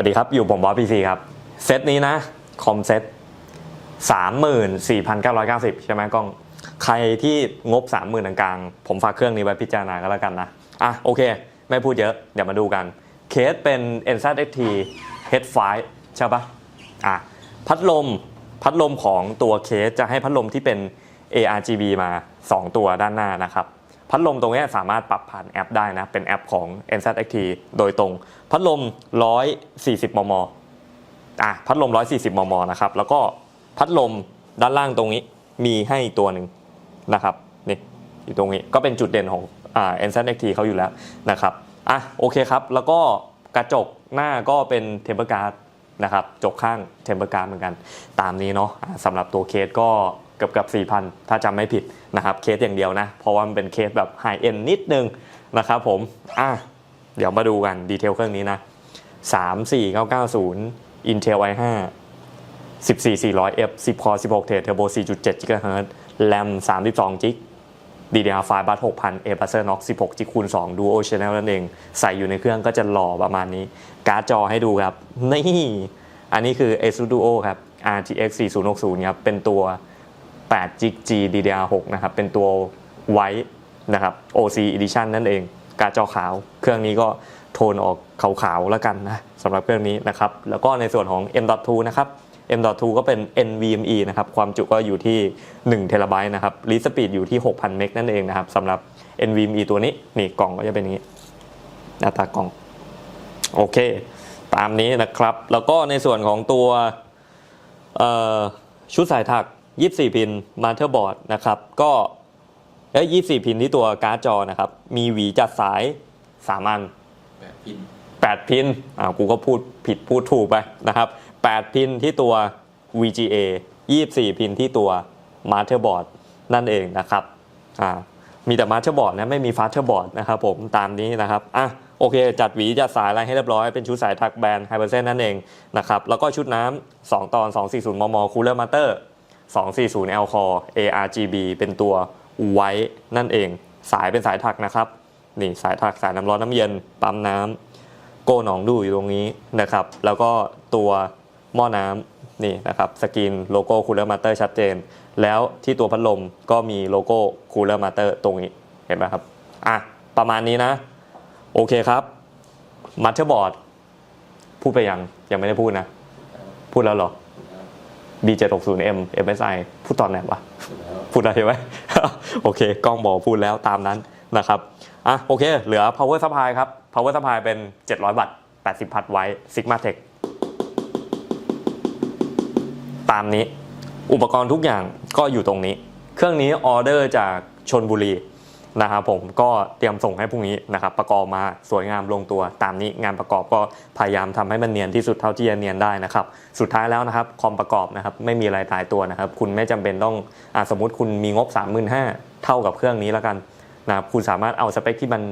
วัสดีครับ อยู่ผมบอสพีซีครับ เซตนี้นะ คอมเซตสามหมื่นสี่พันเก้าร้อยเก้าสิบใช่ไหมกล้อง ใครที่งบสามหมื่นกลางๆ ผมฝากเครื่องนี้ไว้พิจารณาก็แล้วกันนะ อะ โอเค ไม่พูดเยอะ เดี๋ยวมาดูกัน เคสเป็น NZXT H5 ใช่ปะอะ พัดลม พัดลมของตัวเคสจะให้พัดลมที่เป็น ARGB มา 2 ตัวด้านหน้านะครับ พัดลมตรงนี้สามารถปรับผ่านแอปได้นะ เป็นแอปของ NZXT โดยตรง พัดลม 140 มม อะ พัดลม 140 มม นะครับ แล้วก็พัดลมด้านล่างตรงนี้มีให้ตัวหนึ่งนะครับ นี่อยู่ตรงนี้ ก็เป็นจุดเด่นของอ่า NZXT เขาอยู่แล้วนะครับ อะ โอเคครับ แล้วก็กระจกหน้าก็เป็นเทมเปอร์การ์ดนะครับ จกข้างเทมเปอร์การ์ดเหมือนกัน ตามนี้เนาะะสำหรับตัวเคสก็ เกือบกับ4,000ถ้าจำไม่ผิดนะครับเคสอย่างเดียวนะ เพราะว่ามันเป็นเคสแบบไฮเอ็นนิดนึงนะครับผมอะเดี๋ยวมาดูกันดีเทลเครื่องนี้นะ 34990 Intel i5 14400F 10 core 16 thread turbo 4.7 GHz RAM 32 g b DDR5 บัส6,000 A Buzzer Knox 16 g คูณ2 Duo Channel นั่นเอง ใส่อยู่ในเครื่องก็จะหล่อประมาณนี้ การ์ดจอให้ดูครับ นี่ อันนี้คือ ASUS Duo ครับ RTX 4060 ครับ เป็นตัว 8 g G DDR6 นะครับเป็นตัวไว้นะครับ OC Edition นั่นเอง การจอขาว เครื่องนี้ก็โทนออกขาวๆแล้วกันนะสำหรับเครื่องนี้นะครับ แล้วก็ในส่วนของ M.2 นะครับ M.2 ก็เป็น NVMe นะครับ ความจุก็อยู่ที่1เทราไบต์นะครับรีสปีดอยู่ที่ 6,000 เมกนั่นเองนะครับสำหรับ NVMe ตัวนี้ นี่กล่องก็จะเป็นอย่างนี้ หน้าตากล่อง โอเค ตามนี้นะครับ แล้วก็ในส่วนของตัวชุดสายถัก 24 พินมาเตอร์บอร์ดนะครับ ก็เอ้ย24พินที่ตัวการ์ดจอนะครับ มีหวีจัดสาย3อันแบบพิน8พินอ่ากูก็พูดผิดพูดถูกไปนะครับ8พินที่ตัว VGA 24 พินที่ตัว Motherboard นั่นเองนะครับอ่ามีแต่ Motherboard นะไม่มี Fatherboard นะครับผมตามนี้นะครับอะโอเค จัดหวีจัดสายอะไรให้เรียบร้อย เป็นชุดสายทักแบรนด์ไฮเปอร์เซนนั่นเองนะครับแล้วก็ชุดน้ำ2ตอน 240 มม Cooler Master 240 L Core ARGB เป็นตัวไว้นั่นเอง สายเป็นสายถักนะครับ นี่สายถักสายน้ำร้อนน้ำเย็น ปั๊มน้ำโกหนองดูอยู่ตรงนี้นะครับ แล้วก็ตัวหม้อน้ำนี่นะครับ สกรีนโลโก้คูลเลอร์มาเตอร์ชัดเจน แล้วที่ตัวพัดลมก็มีโลโก้คูลเลอร์มาเตอร์ตรงนี้เห็นไหมครับ อะ ประมาณนี้นะ โอเคครับมัตเตอร์บอร์ดพูดไปยัง ยังไม่ได้พูดนะ พูดแล้วหรอ B760M MSI พูดตอนไหนวะ พูดได้ใช่ไหมโอเค กล้องบอกพูดแล้วตามนั้นนะครับ อะโอเค เหลือ power supply ครับ power supply เป็น 700 วัตต์ 80 พัดไว้ Sigma Tech ตามนี้ อุปกรณ์ทุกอย่างก็อยู่ตรงนี้ เครื่องนี้ออเดอร์จากชนบุรี นะครับผมก็เตรียมส่งให้พรุ่งนี้นะครับประกอบมาสวยงามลงตัวตามนี้งานประกอบก็พยายามทำให้มันเนียนที่สุดเท่าที่จะเนียนได้นะครับสุดท้ายแล้วนะครับคอมประกอบนะครับไม่มีอะไรตายตัวนะครับคุณไม่จำเป็นต้องอสมมติคุณมีงบ 35,000เท่ากับเครื่องนี้แล้วกันนะครับคุณสามารถเอาสเปคที่มัน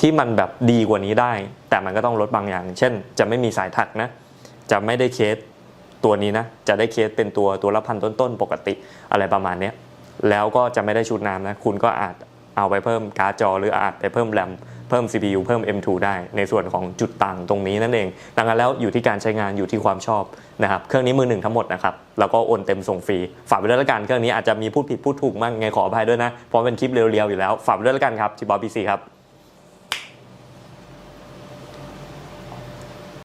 ที่มันแบบดีกว่านี้ได้ แต่มันก็ต้องลดบางอย่าง เช่น จะไม่มีสายถักนะ จะไม่ได้เคสตัวนี้นะ จะได้เคสเป็นตัวตัวละพันต้นๆ ปกติอะไรประมาณนี้ แล้วก็จะไม่ได้ชุดน้ำนะคุณก็อาจเอาไปเพิ่มการ์ดจอ หรืออาจไปเพิ่มแรมเพิ่ม CPU เพิ่ม M2 ได้ในส่วนของจุดต่างตรงนี้นั่นเอง ดังนั้นแล้วอยู่ที่การใช้งานอยู่ที่ความชอบนะครับ เครื่องนี้มือหนึ่งทั้งหมดนะครับ แล้วก็โอนเต็มส่งฟรี ฝากไว้ด้วยละกัน เครื่องนี้อาจจะมีพูดผิดพูดถูกมั่งไงขออภัยด้วยนะ เพราะเป็นคลิปเรียวๆอยู่แล้ว ฝากไว้ด้วยละกันครับที่บอสพีซีครับ